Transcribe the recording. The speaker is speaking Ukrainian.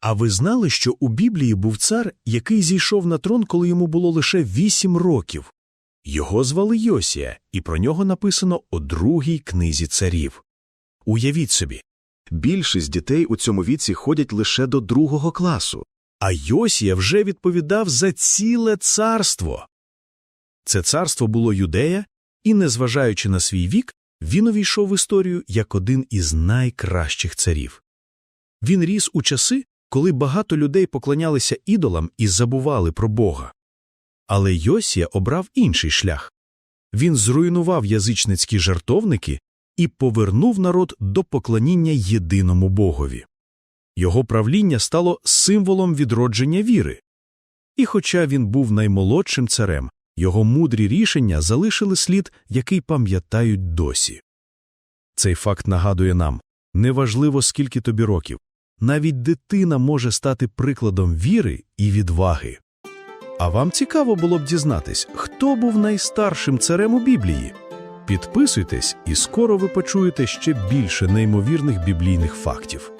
А ви знали, що у Біблії був цар, який зійшов на трон, коли йому було лише вісім років? Його звали Йосія, і про нього написано у другій книзі царів. Уявіть собі, Більшість дітей у цьому віці ходять лише до другого класу. а Йосія вже відповідав за ціле царство. Це царство було юдея, і, незважаючи на свій вік, він увійшов в історію як один із найкращих царів. Він ріс у часи, коли багато людей поклонялися ідолам і забували про Бога. Але Йосія обрав інший шлях. Він зруйнував язичницькі жартовники і повернув народ до поклоніння єдиному Богові. Його правління стало символом відродження віри. І хоча він був наймолодшим царем, його мудрі рішення залишили слід, який пам'ятають досі. Цей факт нагадує нам неважливо, скільки тобі років, навіть дитина може стати прикладом віри і відваги. А вам цікаво було б дізнатись, хто був найстаршим царем у Біблії? Підписуйтесь, і скоро ви почуєте ще більше неймовірних біблійних фактів.